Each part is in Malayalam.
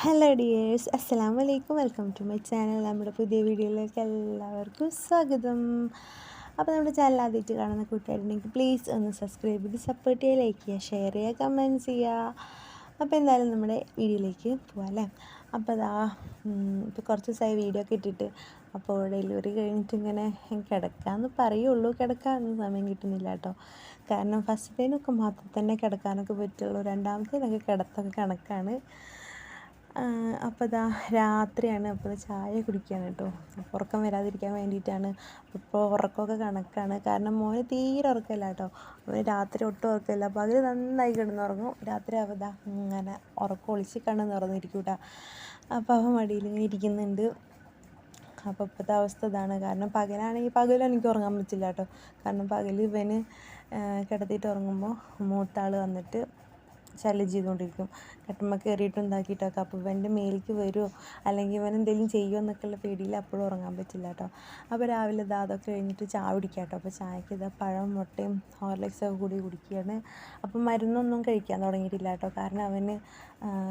ഹലോ ഡിയേഴ്സ് അസ്സാം വലൈക്കും വെൽക്കം ടു മൈ ചാനൽ നമ്മുടെ പുതിയ വീഡിയോയിലേക്ക് എല്ലാവർക്കും സ്വാഗതം. അപ്പോൾ നമ്മുടെ ചാനൽ ആദ്യമായിട്ട് കാണുന്ന കൂട്ടുകാരുണ്ടെങ്കിൽ പ്ലീസ് ഒന്ന് സബ്സ്ക്രൈബ് ചെയ്ത് സപ്പോർട്ട് ചെയ്യുക ലൈക്ക് ചെയ്യുക ഷെയർ ചെയ്യുക കമന്റ് ചെയ്യുക. അപ്പോൾ എന്തായാലും നമ്മുടെ വീഡിയോയിലേക്ക് പോവാം അല്ലേ? അപ്പോൾ അതാ ഇപ്പോൾ കുറച്ച് ദിവസമായി വീഡിയോ ഒക്കെ ഇട്ടിട്ട് അപ്പോൾ ഡെലിവറി കഴിഞ്ഞിട്ട് ഇങ്ങനെ കിടക്കാമെന്ന് പറയുള്ളൂ. കിടക്കാനൊന്നും സമയം കിട്ടുന്നില്ല കേട്ടോ. കാരണം ഫസ്റ്റ് ഫസ്റ്റത്തേനൊക്കെ മാത്രം തന്നെ കിടക്കാനൊക്കെ പറ്റുള്ളൂ. രണ്ടാമത്തേനൊക്കെ കിടത്തൊക്കെ കണക്കാണ്. അപ്പോൾ ഇതാ രാത്രിയാണ്. അപ്പോൾ ചായ കുടിക്കുകയാണ് കേട്ടോ അപ്പോൾ ഉറക്കം വരാതിരിക്കാൻ വേണ്ടിയിട്ടാണ്. ഇപ്പോൾ ഉറക്കമൊക്കെ കണക്കാണ്. കാരണം മോന് തീരെ ഉറക്കമില്ല കേട്ടോ അവന് രാത്രി ഒട്ടും ഉറക്കമില്ല. പകൽ നന്നായി കിടന്നുറങ്ങും. രാത്രി അവതാ ഇങ്ങനെ ഉറക്കം ഒളിച്ച് കണ്ണ് തുറന്നിരിക്കും കേട്ടോ അപ്പോൾ അവൻ മടിയിൽ ഇങ്ങനെ ഇരിക്കുന്നുണ്ട്. അപ്പോൾ ഇപ്പോഴത്തെ അവസ്ഥ ഇതാണ്. കാരണം പകലാണെങ്കിൽ പകലും എനിക്ക് ഉറങ്ങാൻ പറ്റില്ല കേട്ടോ കാരണം പകൽ ഇവന് കിടത്തിയിട്ട് ഉറങ്ങുമ്പോൾ മൂത്താൾ വന്നിട്ട് ശല്യം ചെയ്തുകൊണ്ടിരിക്കും. കട്ടുമ്മ കയറിയിട്ട് ഉണ്ടാക്കിയിട്ടൊക്കെ അപ്പോൾ ഇവന്റെ മേലേക്ക് വരുമോ അല്ലെങ്കിൽ ഇവൻ എന്തെങ്കിലും ചെയ്യുമോ എന്നൊക്കെയുള്ള പേടിയിൽ അപ്പോഴും ഉറങ്ങാൻ പറ്റില്ല കേട്ടോ. അപ്പോൾ രാവിലെ ഇതാ അതൊക്കെ കഴിഞ്ഞിട്ട് ചായ കുടിക്കാം കേട്ടോ. അപ്പോൾ ചായക്ക് ഇതാ പഴം മുട്ടയും ഹോർലിക്സൊക്കെ കൂടി കുടിക്കുകയാണ്. അപ്പോൾ മരുന്നൊന്നും കഴിക്കാൻ തുടങ്ങിയിട്ടില്ല കേട്ടോ. കാരണം അവന്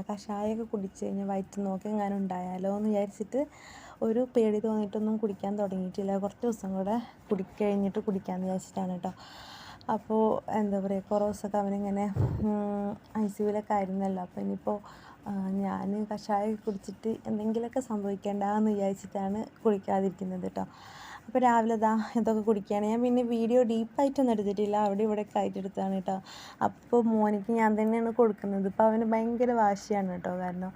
കഷായമൊക്കെ കുടിച്ച് കഴിഞ്ഞാൽ വയറ്റ് നോക്കി എങ്ങാനും ഉണ്ടായാലോ എന്ന് വിചാരിച്ചിട്ട് ഒരു പേടി തോന്നിയിട്ടൊന്നും കുടിക്കാൻ തുടങ്ങിയിട്ടില്ല. കുറച്ച് ദിവസം കൂടെ കുടിക്കഴിഞ്ഞിട്ട് കുടിക്കാമെന്ന് വിചാരിച്ചിട്ടാണ് കേട്ടോ. അപ്പോൾ എന്താ പറയുക കുറേ ദിവസമൊക്കെ അവനിങ്ങനെ ഐ സി യുവിലൊക്കെ ആയിരുന്നല്ലോ. അപ്പോൾ ഇനിയിപ്പോൾ ഞാൻ കഷായം കുടിച്ചിട്ട് എന്തെങ്കിലുമൊക്കെ സംഭവിക്കേണ്ടെന്ന് വിചാരിച്ചിട്ടാണ് കുടിക്കാതിരിക്കുന്നത് കേട്ടോ അപ്പോൾ രാവിലെ ഇതാ ഇതൊക്കെ കുടിക്കുകയാണ് ഞാൻ പിന്നെ വീഡിയോ ഡീപ്പായിട്ടൊന്നും എടുത്തിട്ടില്ല. അവിടെ ഇവിടെയൊക്കെ ആയിട്ട് എടുത്തതാണ് കേട്ടോ അപ്പോൾ മോനിക്ക് ഞാൻ തന്നെയാണ് കൊടുക്കുന്നത്. ഇപ്പോൾ അവന് ഭയങ്കര വാശിയാണ് കേട്ടോ കാരണം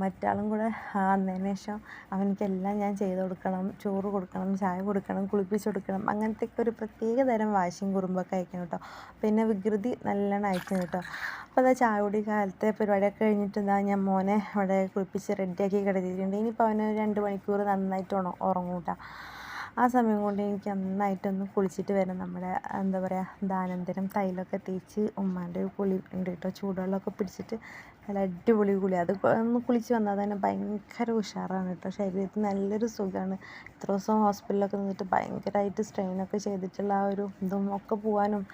മറ്റാളും കൂടെ വന്നതിന് ശേഷം അവനിക്കെല്ലാം ഞാൻ ചെയ്ത് കൊടുക്കണം ചോറ് കൊടുക്കണം ചായ കൊടുക്കണം കുളിപ്പിച്ച് കൊടുക്കണം. അങ്ങനത്തെയൊക്കെ ഒരു പ്രത്യേക തരം വാശിയും കുറുമ്പൊക്കെ അയക്കണം കേട്ടോ. പിന്നെ വികൃതി നല്ലോണം അയക്കണം കേട്ടോ. അപ്പോൾ അതാ ചായപൊടി കാലത്തെ പരിപാടിയൊക്കെ കഴിഞ്ഞിട്ട് എന്താ ഞാൻ മോനെ അവിടെ കുളിപ്പിച്ച് റെഡിയാക്കി കിടത്തിയിട്ടുണ്ട്. ഇനിയിപ്പോൾ അവന് രണ്ട് മണിക്കൂർ നന്നായിട്ട് ഉറങ്ങും കേട്ടോ ആ സമയം കൊണ്ട് എനിക്ക് നന്നായിട്ടൊന്ന് കുളിച്ചിട്ട് വരാം നമ്മുടെ എന്താ പറയുക ദാനന്തരം തൈലൊക്കെ തേച്ച് ഉമ്മാന്റെ ഒരു കുളി ഉണ്ട് കേട്ടോ. ചൂടുവെള്ളമൊക്കെ പിടിച്ചിട്ട് നല്ല അടിപൊളി കുളി. അത് ഒന്ന് കുളിച്ച് വന്നാൽ തന്നെ ഭയങ്കര ഉഷാറാണ് കേട്ടോ. ശരീരത്തിന് നല്ലൊരു സുഖമാണ് ഇത്ര ദിവസം ഹോസ്പിറ്റലിലൊക്കെ നിന്നിട്ട് ഭയങ്കരമായിട്ട് സ്ട്രെയിനൊക്കെ ചെയ്തിട്ടുള്ള ആ ഒരു ഇതും ഒക്കെ പോകാനും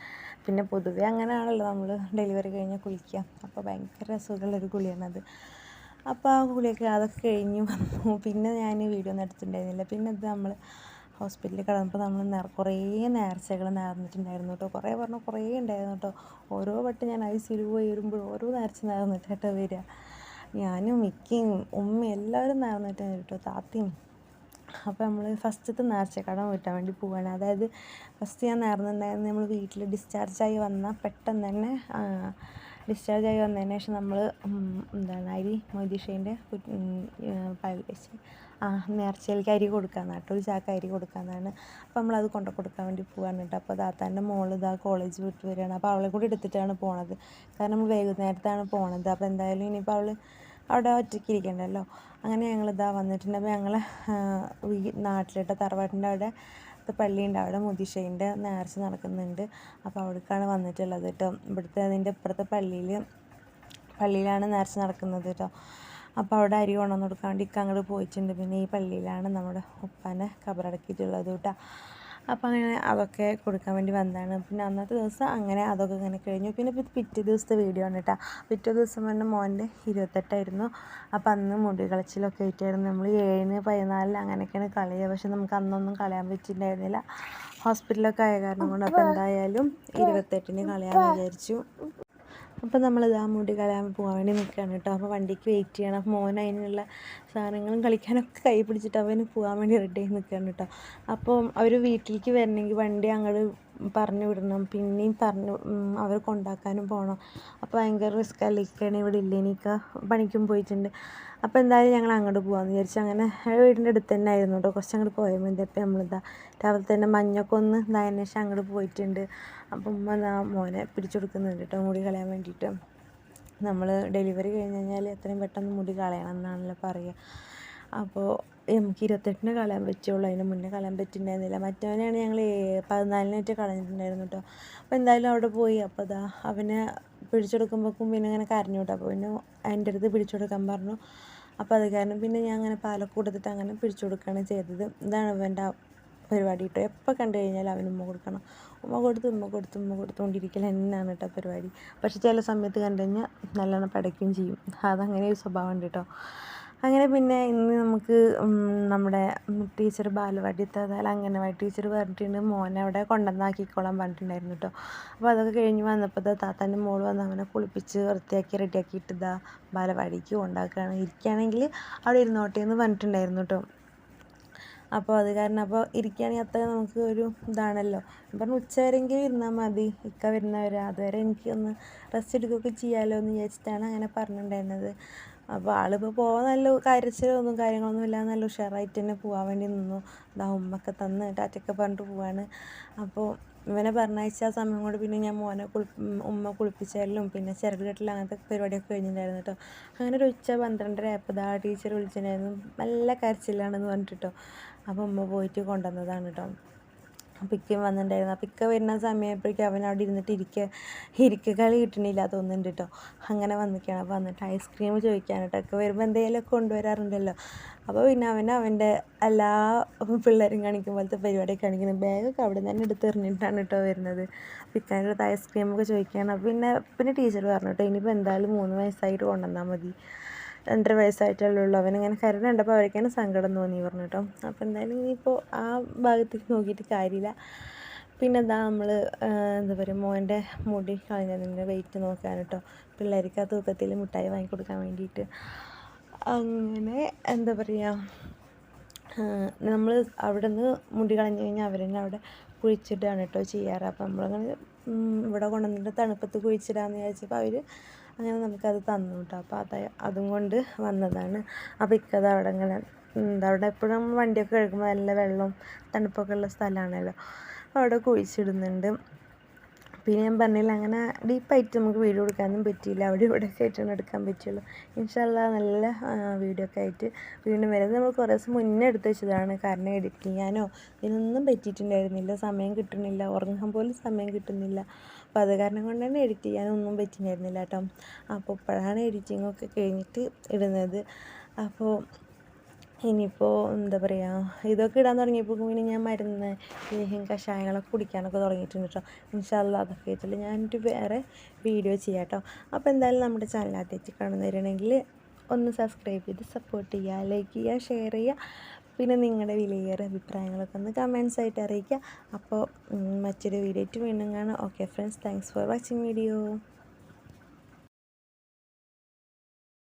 പിന്നെ പൊതുവേ അങ്ങനെയാണല്ലോ നമ്മൾ ഡെലിവറി കഴിഞ്ഞാൽ കുളിക്കുക. അപ്പോൾ ഭയങ്കര സുഖമുള്ളൊരു കുളിയാണത് അപ്പോൾ ആ കുളിയൊക്കെ അതൊക്കെ കഴിഞ്ഞ് വന്നു. പിന്നെ ഞാൻ വീഡിയോ ഒന്നും എടുത്തിട്ടുണ്ടായിരുന്നില്ല. പിന്നെ ഇത് നമ്മൾ ഹോസ്പിറ്റലിൽ കിടന്നപ്പോൾ നമ്മൾ കുറേ നേർച്ചകൾ നേർന്നിട്ടുണ്ടായിരുന്നു കേട്ടോ. കുറേ പറഞ്ഞു കുറേ ഉണ്ടായിരുന്നു കേട്ടോ. ഓരോ വട്ടം ഞാൻ ഐ സിയിൽ പോയി വരുമ്പോഴും ഓരോ നേർച്ച നേർന്നിട്ടാട്ടോ വരിക. ഞാനും മിക്കയും ഉമ്മയും എല്ലാവരും നേർന്നിട്ടാണ് കേട്ടോ താത്തയും. അപ്പോൾ നമ്മൾ ഫസ്റ്റത്തെ നേർച്ച കടം വീട്ടാൻ വേണ്ടി പോവുകയാണ് അതായത് ഫസ്റ്റ് ഞാൻ നേർന്നിട്ടുണ്ടായിരുന്നു നമ്മൾ വീട്ടിൽ ഡിസ്ചാർജായി വന്നാൽ പെട്ടെന്ന് തന്നെ ഡിസ്ചാർജ് ആയി വന്നതിന് ശേഷം നമ്മൾ എന്താണ് അരി മൊയ്തീഷേന്റെ നേർച്ചയിലേക്ക് അരി കൊടുക്കാൻ കേട്ടോ ഒരു ചാക്ക് അരി കൊടുക്കാമെന്നാണ് അപ്പോൾ നമ്മളത് കൊണ്ടു കൊടുക്കാൻ വേണ്ടി പോകാൻ കേട്ടോ. അപ്പോൾ താത്താന്റെ മോൾ ഇതാ കോളേജ് വിട്ട് വരികയാണ്. അപ്പോൾ അവളെ കൂടി എടുത്തിട്ടാണ് പോണത്. കാരണം വൈകുന്നേരത്താണ് പോണത്. അപ്പോൾ എന്തായാലും ഇനിയിപ്പോൾ അവൾ അവിടെ ഒറ്റയ്ക്ക് ഇരിക്കണ്ടല്ലോ. അങ്ങനെ ഞങ്ങളിതാ വന്നിട്ടുണ്ട്. അപ്പോൾ ഞങ്ങൾ നാട്ടിലിട്ട തറവാട്ടിന്റെ അവിടെ പള്ളിയുണ്ട്. അവിടെ മുതിഷേന്റെ നേർച്ച നടക്കുന്നുണ്ട്. അപ്പോൾ അവിടേക്കാണ് വന്നിട്ടുള്ളത് കേട്ടോ. ഇവിടുത്തെ അതിന്റെ ഇപ്പുറത്തെ പള്ളിയിൽ പള്ളിയിലാണ് നേർച്ച നടക്കുന്നത് കേട്ടോ. അപ്പോൾ അവിടെ അരി കൊണ്ടുവന്ന് കൊടുക്കാൻ വേണ്ടി അങ്ങോട്ട് പോയിട്ടുണ്ട്. പിന്നെ ഈ പള്ളിയിലാണ് നമ്മുടെ ഉപ്പാനെ കബറടക്കിയിട്ടുള്ളത് കേട്ടോ. അപ്പോൾ അങ്ങനെ അതൊക്കെ കൊടുക്കാൻ വേണ്ടി വന്നതാണ്. പിന്നെ അന്നത്തെ ദിവസം അങ്ങനെ അതൊക്കെ ഇങ്ങനെ കഴിഞ്ഞു. പിന്നെ പിറ്റേ ദിവസത്തെ വീഡിയോ ആണ് കേട്ടോ പിറ്റേ ദിവസം പറഞ്ഞാൽ മോന്റെ ഇരുപത്തെട്ടായിരുന്നു. അപ്പോൾ അന്ന് മുടി കളച്ചിലൊക്കെ ആയിട്ടായിരുന്നു. നമ്മൾ ഏഴിന് പതിനാലിന് അങ്ങനെയൊക്കെയാണ് കളിയുക പക്ഷെ നമുക്ക് അന്നൊന്നും കളയാൻ പറ്റിയിട്ടുണ്ടായിരുന്നില്ല. ഹോസ്പിറ്റലൊക്കെ ആയ കാരണം കൊണ്ട് അപ്പോൾ എന്തായാലും ഇരുപത്തെട്ടിന് കളയാൻ വിചാരിച്ചു. അപ്പോൾ നമ്മൾ ആ മുടി കളയാൻ പോകാൻ വേണ്ടി നിൽക്കുകയാണ് കേട്ടോ. അപ്പോൾ വണ്ടിക്ക് വെയിറ്റ് ചെയ്യണം. അപ്പോൾ മോൻ അതിനുള്ള സാധനങ്ങളും കളിക്കാനൊക്കെ കൈ പിടിച്ചിട്ട് അവന് പോകാൻ വേണ്ടി റെഡി ആയി നിൽക്കുകയാണ് കേട്ടോ. അപ്പോൾ അവർ വീട്ടിലേക്ക് വരണമെങ്കിൽ വണ്ടി അങ്ങോട്ട് പറഞ്ഞു വിടണം. പിന്നെയും പറഞ്ഞു അവർ കൊണ്ടാക്കാനും പോകണം അപ്പോൾ ഭയങ്കര റിസ്ക് അല്ലിക്കാണ് ഇവിടെ ഇല്ല. എനിക്ക് പണിക്കും പോയിട്ടുണ്ട്. അപ്പോൾ എന്തായാലും ഞങ്ങൾ അങ്ങോട്ട് പോകാമെന്ന് വിചാരിച്ചു. അങ്ങനെ വീടിന്റെ അടുത്ത് തന്നെ ആയിരുന്നു കേട്ടോ കുറച്ച് അങ്ങോട്ട് പോയാൽ മതി അപ്പോൾ നമ്മളിതാ രാവിലെ തന്നെ മഞ്ഞൊക്കെ ഒന്ന് ഇതായതിനു ശേഷം അങ്ങോട്ട് പോയിട്ടുണ്ട്. അപ്പം ഉമ്മ ആ മോനെ പിടിച്ചു കേട്ടോ മുടി കളയാൻ വേണ്ടിയിട്ട്. നമ്മൾ ഡെലിവറി കഴിഞ്ഞ് കഴിഞ്ഞാൽ എത്രയും പെട്ടെന്ന് മുടി കളയണം എന്നാണല്ലോ പറയുക അപ്പോൾ നമുക്ക് ഇരുപത്തെട്ടിന് കളയാൻ പറ്റുള്ളൂ. അതിന് മുന്നേ കളയാൻ പറ്റുന്നുണ്ടായിരുന്നില്ല മറ്റവനെയാണ് ഞങ്ങൾ പതിനാലിനായിട്ട് കളഞ്ഞിട്ടുണ്ടായിരുന്നു കേട്ടോ അപ്പോൾ എന്തായാലും അവിടെ പോയി. അപ്പോൾ അതാ അവനെ പിടിച്ചെടുക്കുമ്പോൾ പിന്നെ ഇങ്ങനെ കരഞ്ഞു കേട്ടോ അപ്പോൾ പിന്നെ എന്റെ അടുത്ത് പിടിച്ചെടുക്കാൻ പറഞ്ഞു. അപ്പോൾ അത് കാരണം പിന്നെ ഞാൻ അങ്ങനെ പാലൊക്കെ കൊടുത്തിട്ട് അങ്ങനെ പിടിച്ചു കൊടുക്കുകയാണ് ചെയ്തത്. ഇതാണ് ഇവന്റെ പരിപാടി കേട്ടോ എപ്പോൾ കണ്ടു കഴിഞ്ഞാൽ അവന് ഉമ്മ കൊടുക്കണം. ഉമ്മ കൊടുത്ത് ഉമ്മ കൊടുത്ത് ഉമ്മ കൊടുത്തുകൊണ്ടിരിക്കൽ തന്നെയാണ് കേട്ടോ പരിപാടി. പക്ഷെ ചില സമയത്ത് കണ്ടു കഴിഞ്ഞാൽ നല്ലോണം പടയ്ക്കുകയും ചെയ്യും. അതങ്ങനെ ഒരു സ്വഭാവമുണ്ട് കേട്ടോ അങ്ങനെ പിന്നെ ഇന്ന് നമുക്ക് നമ്മുടെ ടീച്ചർ ബാലവാടി തതാൽ അംഗനവാടി ടീച്ചർ പറഞ്ഞിട്ടുണ്ട് മോനെ അവിടെ കൊണ്ടുവന്നാക്കിക്കോളാൻ പറഞ്ഞിട്ടുണ്ടായിരുന്നു കേട്ടോ അപ്പോൾ അതൊക്കെ കഴിഞ്ഞ് വന്നപ്പോൾ താത്താന്റെ മോൾ വന്ന് അവനെ കുളിപ്പിച്ച് വൃത്തിയാക്കി റെഡിയാക്കിയിട്ട് ഇതാ ബാലവാടിക്ക് കൊണ്ടാക്കുകയാണ്. ഇരിക്കുകയാണെങ്കിൽ അവിടെ ഇരുന്നോട്ടെ എന്ന് പറഞ്ഞിട്ടുണ്ടായിരുന്നു കേട്ടോ അപ്പോൾ അത് കാരണം അപ്പോൾ ഇരിക്കുകയാണെങ്കിൽ അത്ര നമുക്ക് ഒരു ഇതാണല്ലോ. പറഞ്ഞു ഉച്ച വരെയെങ്കിലും ഇരുന്നാൽ മതി. ഇക്ക വരുന്നവരെ. അതുവരെ എനിക്കൊന്ന് റെസ്റ്റ് എടുക്കുകയൊക്കെ ചെയ്യാമല്ലോ എന്ന് വിചാരിച്ചിട്ടാണ് അങ്ങനെ പറഞ്ഞിട്ടുണ്ടായിരുന്നത്. അപ്പോൾ ആളിപ്പോൾ പോകാൻ നല്ല കരച്ചിലൊന്നും കാര്യങ്ങളൊന്നും ഇല്ലാതെ നല്ല ഉഷാറായിട്ട് തന്നെ പോകാൻ വേണ്ടി നിന്നു. അതാ ഉമ്മൊക്കെ തന്ന് ടാറ്റൊക്കെ പറഞ്ഞിട്ട് പോവാണ്. അപ്പോൾ ഇവനെ പറഞ്ഞയച്ച ആ സമയം കൊണ്ട് പിന്നെ ഞാൻ മോനെ കുളി ഉമ്മ കുളിപ്പിച്ചാലും പിന്നെ ചിരട് കെട്ടിൽ അങ്ങനത്തെ പരിപാടിയൊക്കെ കഴിഞ്ഞിട്ടുണ്ടായിരുന്നു കേട്ടോ അങ്ങനെ ഒരു ഉച്ച പന്ത്രണ്ടര ആയപ്പോൾ ദാ ടീച്ചർ വിളിച്ചിട്ടുണ്ടായിരുന്നു. നല്ല കരച്ചിലാണെന്ന് പറഞ്ഞിട്ടോ അപ്പോൾ ഉമ്മ പോയിട്ട് കൊണ്ടുവന്നതാണ് കേട്ടോ ഇക്ക വന്നിട്ടുണ്ടായിരുന്നു. അപ്പോൾ ഇക്ക വരുന്ന സമയപ്പോഴേക്കും അവൻ അവിടെ ഇരുന്നിട്ട് ഇരിക്ക ഇരിക്ക കളി കിട്ടണില്ല തോന്നുന്നുണ്ട് കേട്ടോ അങ്ങനെ വന്നിരിക്കുകയാണ്. അപ്പോൾ വന്നിട്ട് ഐസ്ക്രീം ചോദിക്കാൻ കേട്ടോ ഒക്കെ വരുമ്പോൾ എന്തെങ്കിലുമൊക്കെ കൊണ്ടുവരാറുണ്ടല്ലോ. അപ്പോൾ പിന്നെ അവൻ അവന്റെ എല്ലാ പിള്ളേരും കാണിക്കും പോലത്തെ പരിപാടിയൊക്കെ കാണിക്കുന്നത് ബാഗൊക്കെ അവിടെ തന്നെ എടുത്ത് എറിഞ്ഞിട്ടാണ് കേട്ടോ വരുന്നത്. പിക്കാന്റെ അടുത്ത് ഐസ്ക്രീമൊക്കെ ചോദിക്കുകയാണ്. അപ്പോൾ പിന്നെ പിന്നെ ടീച്ചർ പറഞ്ഞു കേട്ടോ ഇനിയിപ്പോൾ എന്തായാലും മൂന്ന് വയസ്സായിട്ട് കൊണ്ടുവന്നാൽ മതി. രണ്ടര വയസ്സായിട്ടുള്ളൂ. അവനിങ്ങനെ കരുതണ്ടപ്പോൾ കണ്ടപ്പോൾ അവർക്കാണ് സങ്കടം തോന്നി പറഞ്ഞു കേട്ടോ അപ്പോൾ എന്തായാലും ഇനിയിപ്പോൾ ആ ഭാഗത്തേക്ക് നോക്കിയിട്ട് കാര്യമില്ല. പിന്നെ എന്താ നമ്മൾ എന്താ പറയുക മോന്റെ മുടി കളഞ്ഞതിന്റെ വെയിറ്റ് നോക്കാൻ കേട്ടോ പിള്ളേർക്ക് ആ തൂക്കത്തിൽ മിഠായി വാങ്ങിക്കൊടുക്കാൻ വേണ്ടിയിട്ട്. അങ്ങനെ എന്താ പറയുക നമ്മൾ അവിടെ നിന്ന് മുടി കളഞ്ഞു കഴിഞ്ഞാൽ അവർ തന്നെ അവിടെ കുഴിച്ചിടുകയാണ് കേട്ടോ ചെയ്യാറ്. അപ്പോൾ നമ്മളങ്ങനെ ഇവിടെ കൊണ്ടുവന്നിട്ട് തണുപ്പത്ത് കുഴിച്ചിടാമെന്ന് വിചാരിച്ചപ്പോൾ അവർ അങ്ങനെ നമുക്കത് തന്നു കേട്ടോ അപ്പോൾ അത് അതും കൊണ്ട് വന്നതാണ്. അപ്പോൾ ഇക്കത് അവിടെ ഇങ്ങനെ എന്താ അവിടെ എപ്പോഴും വണ്ടിയൊക്കെ കഴുകുമ്പോൾ നല്ല വെള്ളവും തണുപ്പൊക്കെ ഉള്ള സ്ഥലമാണല്ലോ അവിടെ കുഴിച്ചിടുന്നുണ്ട്. പിന്നെ ഞാൻ പറഞ്ഞില്ല അങ്ങനെ ഡീപ്പായിട്ട് നമുക്ക് വീഡിയോ എടുക്കാനൊന്നും പറ്റിയില്ല. അവിടെ ഇവിടെ ഒക്കെ ആയിട്ടാണ് എടുക്കാൻ പറ്റുള്ളൂ ഇൻഷാല്ല നല്ല വീഡിയോ ഒക്കെ ആയിട്ട് വീണ്ടും വരുന്നത് നമ്മൾ കുറേ ദിവസം മുന്നേ എടുത്ത് വെച്ചതാണ്. കാരണം എഡിറ്റ് ചെയ്യാനോ ഇതിനൊന്നും പറ്റിയിട്ടുണ്ടായിരുന്നില്ല. സമയം കിട്ടുന്നില്ല. ഉറങ്ങാൻ പോലും സമയം കിട്ടുന്നില്ല. അപ്പോൾ അത് കാരണം കൊണ്ട് തന്നെ എഡിറ്റ് ചെയ്യാനൊന്നും പറ്റിയിരുന്നില്ല കേട്ടോ. അപ്പോൾ ഇപ്പോഴാണ് എഡിറ്റിങ്ങൊക്കെ കഴിഞ്ഞിട്ട് ഇടുന്നത്. അപ്പോൾ ഇനിയിപ്പോൾ എന്താ പറയുക ഇതൊക്കെ ഇടാൻ തുടങ്ങിയപ്പോൾ പിന്നെ ഞാൻ മരുന്ന് ലേഹ്യം കഷായങ്ങളൊക്കെ കുടിക്കാനൊക്കെ തുടങ്ങിയിട്ടുണ്ട് കേട്ടോ. ഇൻഷാല്ല അതൊക്കെ ആയിട്ടില്ല ഞാനൊരു വേറെ വീഡിയോ ചെയ്യാം കേട്ടോ. അപ്പോൾ എന്തായാലും നമ്മുടെ ചാനൽ ആദ്യമായിട്ട് കാണുന്നവരാണെങ്കിൽ ഒന്ന് സബ്സ്ക്രൈബ് ചെയ്ത് സപ്പോർട്ട് ചെയ്യുക ലൈക്ക് ചെയ്യുക ഷെയർ ചെയ്യുക. പിന്നെ നിങ്ങളുടെ വിലയേറെ അഭിപ്രായങ്ങളൊക്കെ ഒന്ന് കമൻസ് ആയിട്ട് അറിയിക്കുക. അപ്പോൾ മറ്റൊരു വീഡിയോ വീണ്ടും കാണാം. Okay friends thanks for watching video